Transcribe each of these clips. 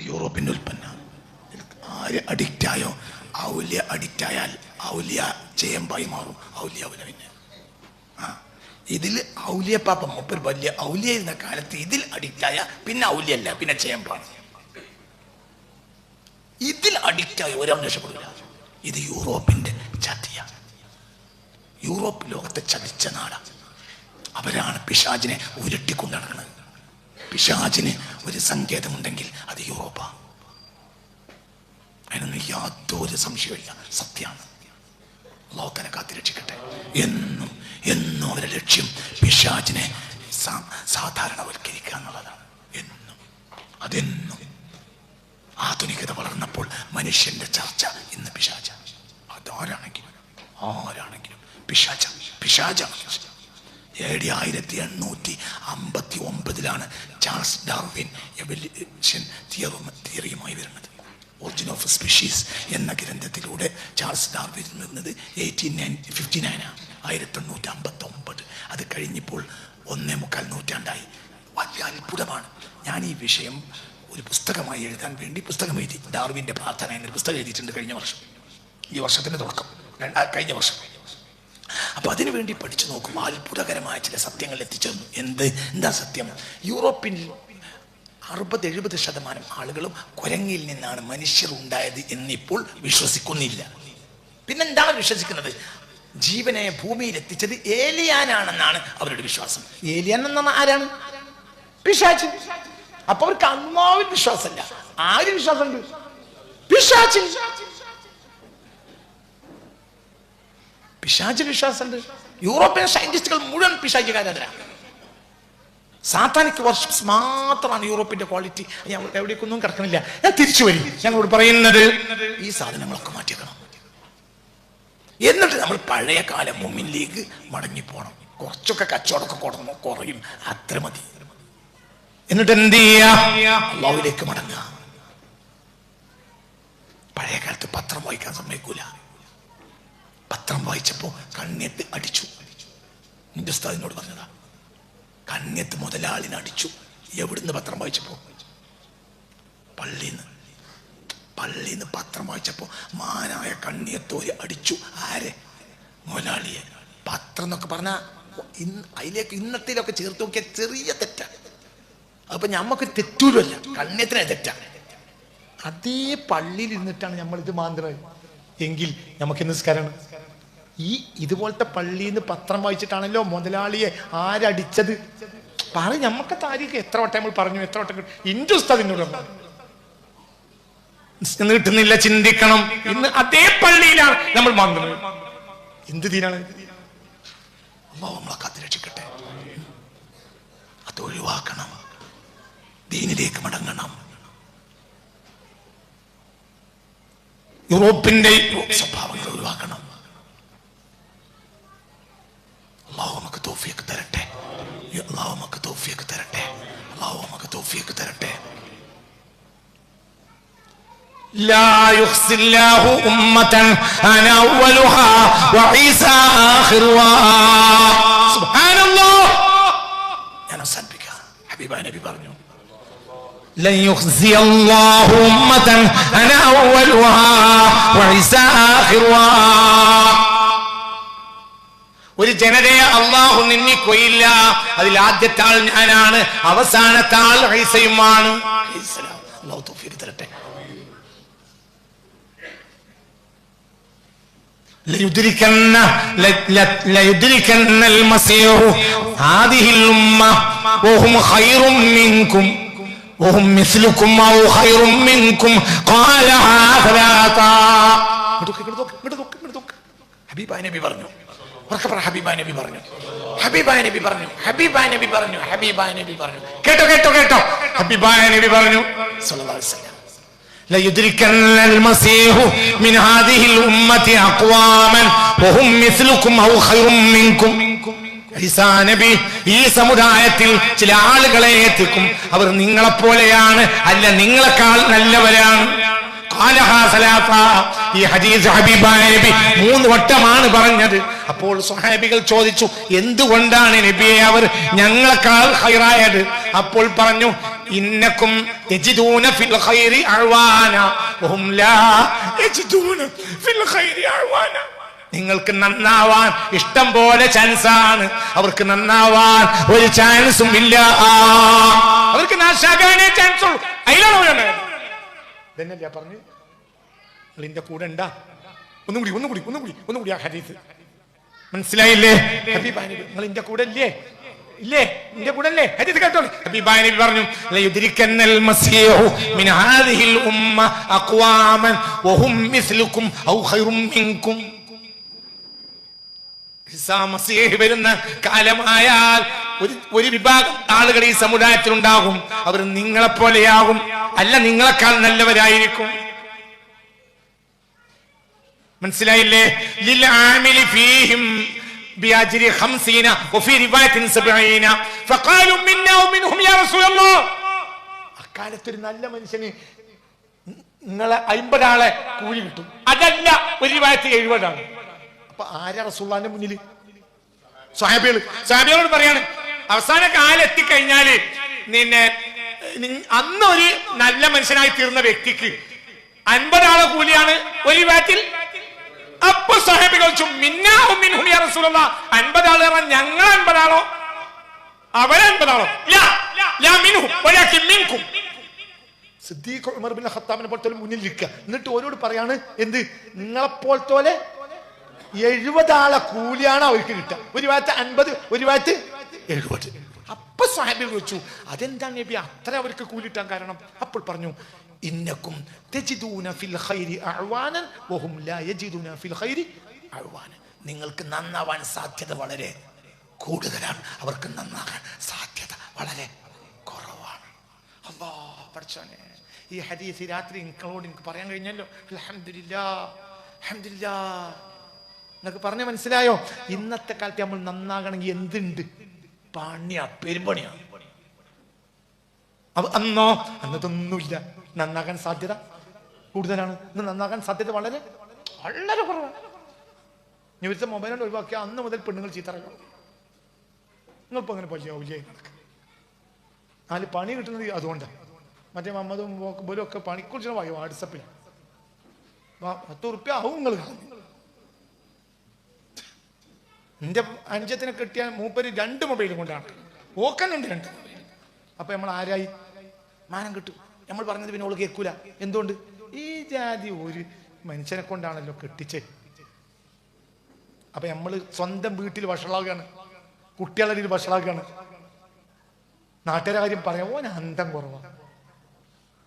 യൂറോപ്പിന്റെ ഉൽപ്പന്ന. ആര് അഡിക്റ്റ് ആയോ? ഔല്യ അഡിക്റ്റ് ആയാൽ ഔല്യ ചേമ്പായി മാറും. ഔല്യ ഔല പിന്നെ. ആ. ഇതിൽ പാപ്പ മൂപ്പർ വലിയ ഔലിയ ഇരുന്ന കാലത്ത് ഇതിൽ അഡിക്റ്റ് ആയ പിന്നെ ഔല്യല്ല പിന്നെ ചേമ്പാണ് ഇതിൽ അഡിക്റ്റ് ആയി ഒരാൾ രക്ഷപ്പെടില്ല. ഇത് യൂറോപ്പിന്റെ ചതിയ. യൂറോപ്പ് ലോകത്തെ ചതിച്ച നാടാണ് അവരാണ് പിശാചിനെ ഉരുട്ടിക്കൊണ്ടു നടക്കുന്നത്. പിശാചിന് ഒരു സങ്കേതമുണ്ടെങ്കിൽ അത് യൂറോപ്പ. അതിനൊന്നും യാതൊരു സംശയമില്ല സത്യമാണ്. ലോകനെ കാത്തിരക്ഷിക്കട്ടെ എന്നും എന്നും അവരുടെ ലക്ഷ്യം പിശാചിനെ സാധാരണവൽക്കരിക്കുക എന്നുള്ളതാണ്. എന്നും അതെന്നും ആധുനികത വളർന്നപ്പോൾ മനുഷ്യന്റെ ചർച്ച ഇന്ന് പിശാച. അതാരാണെങ്കിലും ആരാണെങ്കിലും പിശാച പിശാചാണ് എ ഡി ആയിരത്തി എണ്ണൂറ്റി അമ്പത്തി ഒമ്പതിലാണ് ചാൾസ് ഡാർവിൻ എവല്യൂഷൻ തിയറിയുമായി വരുന്നത്. ഒറിജിൻ ഓഫ് സ്പീഷീസ് എന്ന ഗ്രന്ഥത്തിലൂടെ ചാൾസ് ഡാർവിൻ വരുന്നത് എയ്റ്റീൻ നയൻ ഫിഫ്റ്റി നയനാണ് ആയിരത്തി എണ്ണൂറ്റി അമ്പത്തി ഒമ്പത് അത് കഴിഞ്ഞപ്പോൾ ഒന്നേ മുക്കാൽ നൂറ്റാണ്ടായി. വലിയ അത്ഭുതമാണ്. ഞാൻ ഈ വിഷയം ഒരു പുസ്തകമായി എഴുതാൻ വേണ്ടി പുസ്തകം എഴുതി. ഡാർവിന്റെ പ്രാർത്ഥന എന്നൊരു പുസ്തകം എഴുതിയിട്ടുണ്ട് കഴിഞ്ഞ വർഷം. ഈ വർഷത്തിന്റെ തുടക്കം. കഴിഞ്ഞ വർഷം. അപ്പൊ അതിനുവേണ്ടി പഠിച്ചു നോക്കുമ്പോൾ അത്ഭുതകരമായ ചില സത്യങ്ങൾ എത്തിച്ചേർന്നു. എന്ത്? എന്താ സത്യം? യൂറോപ്പിൽ അറുപത് എഴുപത് ശതമാനം ആളുകളും കുരങ്ങിൽ നിന്നാണ് മനുഷ്യർ ഉണ്ടായത് എന്നിപ്പോൾ വിശ്വസിക്കുന്നില്ല. പിന്നെന്താണ് വിശ്വസിക്കുന്നത്? ജീവനെ ഭൂമിയിൽ എത്തിച്ചത് ഏലിയാനാണെന്നാണ് അവരുടെ വിശ്വാസം. ഏലിയാൻ എന്ന ആരാണ്? പിശാച് അപ്പൊ അവർക്ക് അമ്മാവിൽ വിശ്വാസമല്ല. ആര് വിശ്വാസമുണ്ട്? പിശാചിൽ പിശാച് വിശ്വാസമുണ്ട്. യൂറോപ്യൻ സയന്റിസ്റ്റുകൾ മുഴുവൻ പിശാചുകാരാണ് സാത്താനിക് വർഷം മാത്രമാണ് യൂറോപ്പിന്റെ ക്വാളിറ്റി ഞാൻ എവിടേക്കൊന്നും കിടക്കണില്ല. ഞാൻ തിരിച്ചു വരും. ഞങ്ങളോട് പറയുന്നത് ഈ സാധനങ്ങളൊക്കെ മാറ്റിയെക്കണം എന്നിട്ട് നമ്മൾ പഴയ കാല കാലം ലീഗ് മടങ്ങിപ്പോണം കുറച്ചൊക്കെ കച്ചവടമൊക്കെ കൊടുക്കും കുറയും. അത്ര മതി. എന്നിട്ട് എന്ത് ചെയ്യാ? അള്ളാഹുവിലേക്ക് മടങ്ങുക. പഴയ കാലത്ത് പത്രം വായിക്കാൻ സമ്മതിക്കൂല. പത്രം വായിച്ചപ്പോൾ കണ്ണെത്ത് അടിച്ചു. ഉസ്താദിനോട് പറഞ്ഞതാ കണ്ണെത്ത് മുതലാളിനെ അടിച്ചു. എവിടുന്ന് പത്രം വായിച്ചപ്പോ? പള്ളിന്ന്. പള്ളിന്ന് പത്രം വായിച്ചപ്പോ മാനായ കണ്ണിയത്തോര് അടിച്ചു. ആരെ? മുതലാളിയെ. പത്രം എന്നൊക്കെ പറഞ്ഞ അതിലേക്ക് ഇന്നത്തിലൊക്കെ ചേർത്ത് നോക്കിയ ചെറിയ തെറ്റാണ് അപ്പൊ ഞമ്മക്ക് തെറ്റൂലല്ല. കണ്ണിയത്തിനെ തെറ്റാണ് അതേ പള്ളിയിൽ ഇരുന്നിട്ടാണ് നമ്മൾ ഇത് മാന്ത്രത് എങ്കിൽ നമുക്ക് നിസ്കാരമാണ്? ഈ ഇതുപോലത്തെ പള്ളിയിൽ നിന്ന് പത്രം വായിച്ചിട്ടാണല്ലോ മുതലാളിയെ ആരടിച്ചത്? പറ നമുക്ക് താരിഖ് എത്ര വട്ടം നമ്മൾ പറഞ്ഞു എത്ര വട്ടം ഇന്റെ ഉസ്താദിനോട് കിട്ടുന്നില്ല ചിന്തിക്കണം. ഇന്ന് അതേ പള്ളിയിലാണ് നമ്മൾ മാന്ത്രത് എന്ത് തീരാണ് അള്ളാഹു നമ്മളെ കാത്തിരക്ഷിക്കട്ടെ അത് ഒഴിവാക്കണം. ദീനിലേക്ക് മടങ്ങണം. യൂറോപ്പിന്റെ സ്വഭാവങ്ങൾ ഒഴിവാക്കണം അള്ളാഹു നമുക്ക് തോഫിയൊക്കെ തരട്ടെ അള്ളാഹു നമുക്ക് തോഫിയൊക്കെ തരട്ടെ അള്ളാഹു നമുക്ക് തോഫിയൊക്കെ തരട്ടെ لا يخزي الله أمة أنا أولها وعيسى آخرها سبحان الله ഞാൻ അവസാനിപ്പിക്കാം ഹബീബ നബി പറഞ്ഞു لن يخزي الله أمة أنا أولها وعيسى آخرها ഒരു ജനതയെ അള്ളാഹു നിന്നിക്കൊയില്ല അതിൽ ആദ്യത്തെ ആൾ ഞാനാണ് അവസാനത്തെ ആൾ ഐസയുമാണ് ഇസ്ലാം. അള്ളാഹു തോഫിയൊക്കെ തരട്ടെ ليدركن ل- ل- ليدركن المسيح هذه الأمة وهم خير منكم وهم مثلكم أو خير منكم قالها ثلاثة ഇങ്ങോട്ട് നോക്ക്, ഇങ്ങോട്ട് നോക്ക്, ഇങ്ങോട്ട് നോക്ക്, ഇങ്ങോട്ട് നോക്ക്. ഹബീബായ നബി പറഞ്ഞു ഉറക്കെ പറ ഹബീബായ നബി പറഞ്ഞു ഹബീബായ നബി പറഞ്ഞു ഹബീബായ നബി പറഞ്ഞു ഹബീബായ നബി പറഞ്ഞു കേട്ടോ കേട്ടോ കേട്ടോ ഹബീബായ നബി പറഞ്ഞു സല്ലല്ലാഹു അലൈഹി വസല്ലം. ليدركن المسيح من هذه الأمة أقواما وهم مثلكم أو خير منكم ഈസാ ഈ സമുദായത്തിൽ ചില ആളുകളെ എത്തിക്കും അവർ നിങ്ങളെപ്പോലെയാണ് അല്ല നിങ്ങളെക്കാൾ നല്ലവരാണ്. ഈ ഹദീസ് ഹബീബായ മൂന്ന് വട്ടമാണ് പറഞ്ഞത്. അപ്പോൾ സ്വഹാബികൾ ചോദിച്ചു എന്തുകൊണ്ടാണ് നബിയെ അവർ ഞങ്ങളെക്കാൾ ഹൈറായത്? അപ്പോൾ പറഞ്ഞു ഇന്നക്കും ഫിൽ ഫിൽ നിങ്ങൾക്ക് നന്നാവാൻ ഇഷ്ടം പോലെ ചാൻസ് ആണ്. അവർക്ക് നന്നാവാൻ ഒരു ചാൻസും ഇല്ല. അവർക്ക് നാശാകാനേ ചാൻസ് ഉള്ളൂ. അതിലാണ് അവരുണ്ട് ഇതന്നെയല്ലേ പറഞ്ഞു? നിങ്ങളിന്റെ കൂടെ ഉണ്ടാ. ഒന്നും കൂടി ഒന്നും കൂടി ഒന്നും കൂടി ഒന്നും കൂടി ആ ഹരീസ് മനസ്സിലായില്ലേ? ഹബീബാനി നിങ്ങൾ എന്റെ കൂടെ ഇല്ലേ? ഇല്ലേ? അല്ലേ ഹദീസ് പറഞ്ഞു ലയുദ്രിക്കന്നൽ മിൻ ഹാദിഹിൽ ഉമ്മ അഖ്വാമൻ ഔ മിൻകും. വരുന്ന കാലമായാൽ ഒരു ഒരു വിഭാഗം ആളുകൾ ഈ സമുദായത്തിൽ ഉണ്ടാകും അവർ നിങ്ങളെ പോലെയാകും അല്ല നിങ്ങളെക്കാൾ നല്ലവരായിരിക്കും. മനസ്സിലായില്ലേ? ഫീഹിം ബിഅജ്രി 50 വഫീ റിവായത്തിൻ 70 ഫഖാലു മിന്നാ വമിൻഹും യാ റസൂലല്ലാഹ്. അക്കാലത്ത് ഒരു നല്ല മനുഷ്യന് നിങ്ങളെ അമ്പതാളെ കൂലി കിട്ടും. അതല്ല ഒരു വായത്തിൽ എഴുപതാണ്. അപ്പൊ ആരാ റസൂള്ളാന്റെ മുന്നിൽ? സാഹിബികൾ സ്വഹാബികളോട് പറയാണ് അവസാന കാലം എത്തിക്കഴിഞ്ഞാൽ നിന്നെ അന്ന് ഒരു നല്ല മനുഷ്യനായി തീർന്ന വ്യക്തിക്ക് അൻപതാളെ കൂലിയാണ് ഒരു വാറ്റിൽ അപ്പൊ സാഹിബികൾ. അൻപതാൾ ഞങ്ങൾ അൻപതാളോ? അവരെ അൻപതാളോ. സിദ്ദീഖ് ഉമർ ബിൻ ഖത്താബിനെ പോലത്തെ മുന്നിൽ ഇരിക്കുക എന്നിട്ട് ഓരോട് പറയാണ് എന്ത്? നിങ്ങളെപ്പോലത്തോലെ എഴുപത് ആളെ കൂലിയാണ് അവർക്ക് കിട്ടുക. ഒരു ഭാഗത്ത് അൻപത് ഒരു ഭാഗത്ത് എഴുപത്. അപ്പൊ സാഹിബിൽ വെച്ചു അതെന്താണ് നബി? അത്ര അവർക്ക് കൂലിട്ടാൻ കാരണം? അപ്പോൾ പറഞ്ഞു ഇന്നക്കും തജിദൂന ഫിൽ ഖൈരി അഅ്വാനൻ വഹും ലാ യജിദൂന ഫിൽ ഖൈരി നിങ്ങൾക്ക് നന്നാവാൻ സാധ്യത വളരെ കൂടുതലാണ്. അവർക്ക് നന്നാകാൻ സാധ്യത വളരെ കുറവാണ്. അല്ലാ പഠിച്ചോനെ ഈ ഹദീസ് രാത്രി നിങ്ങളോട് എനിക്ക് പറയാൻ കഴിഞ്ഞല്ലോ. അലഹമില്ല അൽഹംദുലില്ലാ നിങ്ങൾക്ക് പറഞ്ഞ മനസ്സിലായോ? ഇന്നത്തെ കാലത്ത് നമ്മൾ നന്നാകണമെങ്കിൽ എന്തുണ്ട്? പണിയാ പെരുമ്പണിയാ. അപ്പൊ അന്നോ അന്നതൊന്നുമില്ല. നന്നാകാൻ സാധ്യത കൂടുതലാണ്. ഇന്ന് നന്നാകാൻ സാധ്യത വളരെ വളരെ കുറവാണ് ഞാൻ മൊബൈലോട് ഒഴിവാക്കിയ അന്ന് മുതൽ പെണ്ണുങ്ങൾ ചീത്തറങ്ങും നിങ്ങളിപ്പോ അങ്ങനെ പല്ലിയാവില്ലേ നാല് പണി കിട്ടുന്നത് അതുകൊണ്ടാണ് മറ്റേ മമ്മതും ഒക്കെ പണിക്കുറിച്ചുള്ള വായി വാട്സപ്പിൽ പത്ത് ഉറുപ്പ്യ ആവും നിങ്ങൾ കളഞ്ഞു എന്റെ അഞ്ചത്തിനെ കിട്ടിയ മൂപ്പര് രണ്ട് മൊബൈൽ കൊണ്ടാണ്. ഓക്കനുണ്ട് രണ്ട്. അപ്പൊ നമ്മൾ ആരായി? മാനം കിട്ടും. നമ്മൾ പറഞ്ഞത് പിന്നെ ഓൾ കേൾക്കൂല എന്തുകൊണ്ട്? ഈ ജാതി ഒരു മനുഷ്യനെ കൊണ്ടാണല്ലോ കെട്ടിച്ചേ. അപ്പൊ നമ്മൾ സ്വന്തം വീട്ടിൽ വഷളാകുകയാണ് കുട്ടികളുടെ ഇടയിൽ വഷളാകുകയാണ് നാട്ടുകാരെ കാര്യം പറയാം. ഓൻ അന്തം കുറവാ.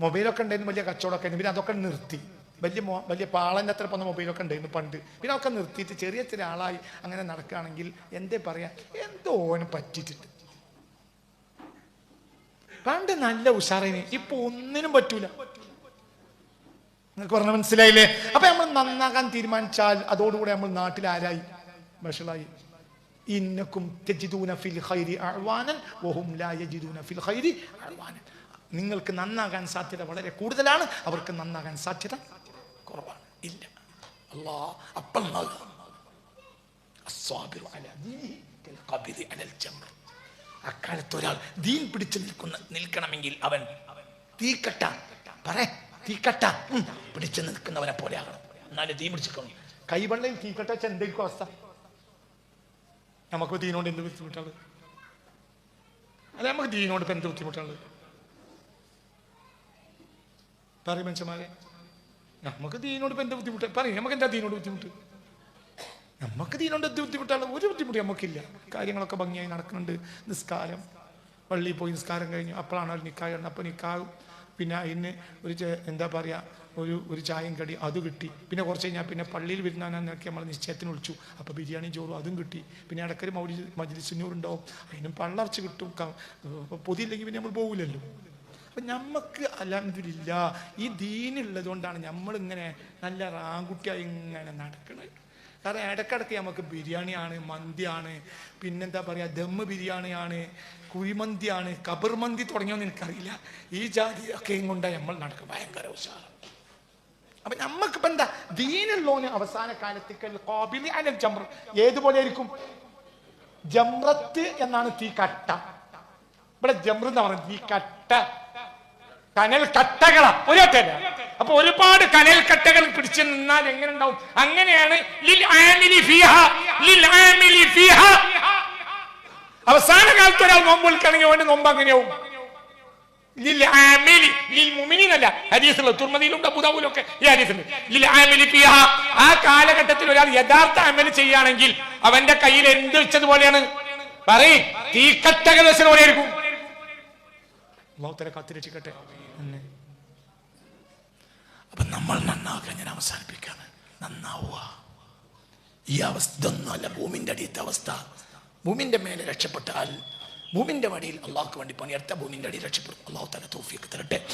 മൊബൈലൊക്കെ ഉണ്ടായിരുന്നു വലിയ കച്ചവടമൊക്കെ പിന്നെ അതൊക്കെ നിർത്തി. വലിയ മോ വലിയ പാളന്റെ അത്ര പന്ന മൊബൈലൊക്കെ ഉണ്ടായിരുന്നു പണ്ട്. പിന്നെ ഒക്കെ നിർത്തിയിട്ട് ചെറിയ ചെറിയ ആളായി അങ്ങനെ നടക്കുകയാണെങ്കിൽ എന്തേ പറയാ? എന്തോ ഓന് പറ്റിയിട്ടുണ്ട്. പണ്ട് നല്ല ഉഷാറിന് ഇപ്പൊ ഒന്നിനും പറ്റൂല. നിങ്ങൾക്ക് പറഞ്ഞ മനസ്സിലായില്ലേ? അപ്പൊ നമ്മൾ നന്നാകാൻ തീരുമാനിച്ചാൽ അതോടുകൂടെ നമ്മൾ നാട്ടിൽ ആരായി? വഷളായി ഇന്നക്കും ഫിൽ ഖൈരി അഴ്വാനൻ വഹും ലാ ഫിൽ ഖൈരി അഴ്വാനൻ നിങ്ങൾക്ക് നന്നാകാൻ സാധ്യത വളരെ കൂടുതലാണ്. അവർക്ക് നന്നാകാൻ സാധ്യത കുറവാണ് ഇല്ല. അല്ലാ അപ്പം അക്കാലത്ത് ഒരാൾ ദീൻ പിടിച്ചു നിൽക്കുന്ന നിൽക്കണമെങ്കിൽ അവൻ തീക്കട്ട. പറ തീക്കട്ട. പിടിച്ചു നിൽക്കുന്നവനെ പോലെ ആകണം. എന്നാലും തീ പിടിച്ചിരിക്കണം കൈവെള്ളയിൽ തീക്കട്ട വെച്ചാൽ എന്തായിരിക്കും അവസ്ഥ? നമുക്ക് ദീനോട് എന്ത് ബുദ്ധിമുട്ടാണ്? അല്ല നമുക്ക് ദീനോട് ഇപ്പൊ എന്ത് ബുദ്ധിമുട്ടാണ്? പറയും മനുഷ്യന്മാരെ. നമുക്ക് ദീനോട് ഇപ്പം എന്ത് ബുദ്ധിമുട്ട്? പറയും നമുക്ക് എന്താ ദീനോട് ബുദ്ധിമുട്ട്? നമുക്ക് ദീനോട് എന്ത് ബുദ്ധിമുട്ടാണ്? ഒരു ബുദ്ധിമുട്ട് നമുക്കില്ല കാര്യങ്ങളൊക്കെ ഭംഗിയായി നടക്കുന്നുണ്ട്. നിസ്കാരം. പള്ളിയിൽ പോയി നിസ്കാരം കഴിഞ്ഞു. അപ്പോഴാണ് ഒരു നിക്കായ അപ്പോൾ നിക്കാവും പിന്നെ അതിന് ഒരു എന്താ പറയുക ഒരു ഒരു ചായയും കടി അത് കിട്ടി. പിന്നെ കുറച്ച് കഴിഞ്ഞാൽ പിന്നെ പള്ളിയിൽ വരുന്നതിനൊക്കെ നമ്മൾ നിശ്ചയത്തിന് വിളിച്ചു. അപ്പോൾ ബിരിയാണി ചോറും അതും കിട്ടി. പിന്നെ ഇടയ്ക്കൊരു മൗലി മജിലിസിനൂറുണ്ടാവും അതിനും പള്ളർച്ച് കിട്ടും. പൊതിയില്ലെങ്കിൽ പിന്നെ നമ്മൾ പോകില്ലല്ലോ അപ്പം നമുക്ക് അലഹമില്ല ഈ ദീനുള്ളത് കൊണ്ടാണ് നമ്മളിങ്ങനെ നല്ല റാങ്കുട്ടിയായി ഇങ്ങനെ നടക്കുന്നത് കാരണം ഇടക്കിടക്ക് നമുക്ക് ബിരിയാണിയാണ് മന്തിയാണ് പിന്നെന്താ പറയുക ദമ്മ് ബിരിയാണിയാണ് കുഴിമന്തിയാണ് കബർ മന്തി തുടങ്ങിയൊന്നും എനിക്കറിയില്ല. ഈ ജാതി ഒക്കെയും കൊണ്ടാണ് നമ്മൾ നടക്കുക ഭയങ്കര ഉഷാറ്. അപ്പൊ നമുക്കിപ്പോ എന്താ ദീനുള്ളോന് അവസാന കാലത്തേക്ക് കോബിലി ജമ്ര ഏതുപോലെ ആയിരിക്കും? ജമ്രത്ത് എന്നാണ് തീ കട്ട. ഇവിടെ ജമ്ര എന്ന് തീ കട്ട. കനൽ കട്ടകളാ. ഒരൊറ്റല്ല അപ്പൊ ഒരുപാട് കനൽ കട്ടകൾ പിടിച്ചു നിന്നാൽ എങ്ങനെ ഉണ്ടാവും അങ്ങനെയാണ്. അവസാന കാലത്ത് ഒരാൾ നോമ്പ് വിളിക്കണമെങ്കിൽ വേണ്ടി നോമ്പ് അങ്ങനെയാവും. ആ കാലഘട്ടത്തിൽ ഒരാൾ യഥാർത്ഥ അമൽ ചെയ്യുകയാണെങ്കിൽ അവന്റെ കയ്യിൽ എന്ത് വെച്ചതുപോലെയാണ് പറയും. തീക്കട്ടകൾ വെച്ചതുപോലെ അള്ളാഹുത്തല കാത്തിരക്ഷിക്കട്ടെ അപ്പൊ നമ്മൾ നന്നാക്കാൻ ഞാൻ അവസാനിപ്പിക്കാണ്. നന്നാവുക. ഈ അവസ്ഥ ഇതൊന്നുമല്ല ഭൂമിന്റെ അടിയത്തെ അവസ്ഥ. ഭൂമിന്റെ മേലെ രക്ഷപ്പെട്ടാൽ ഭൂമിന്റെ വടിയിൽ അള്ളാഹ്ക്ക് വേണ്ടി പണിയെടുത്ത ഭൂമിന്റെ അടിയിൽ രക്ഷപ്പെടും. അള്ളാഹു തല തോഫിയൊക്കെ തരട്ടെ.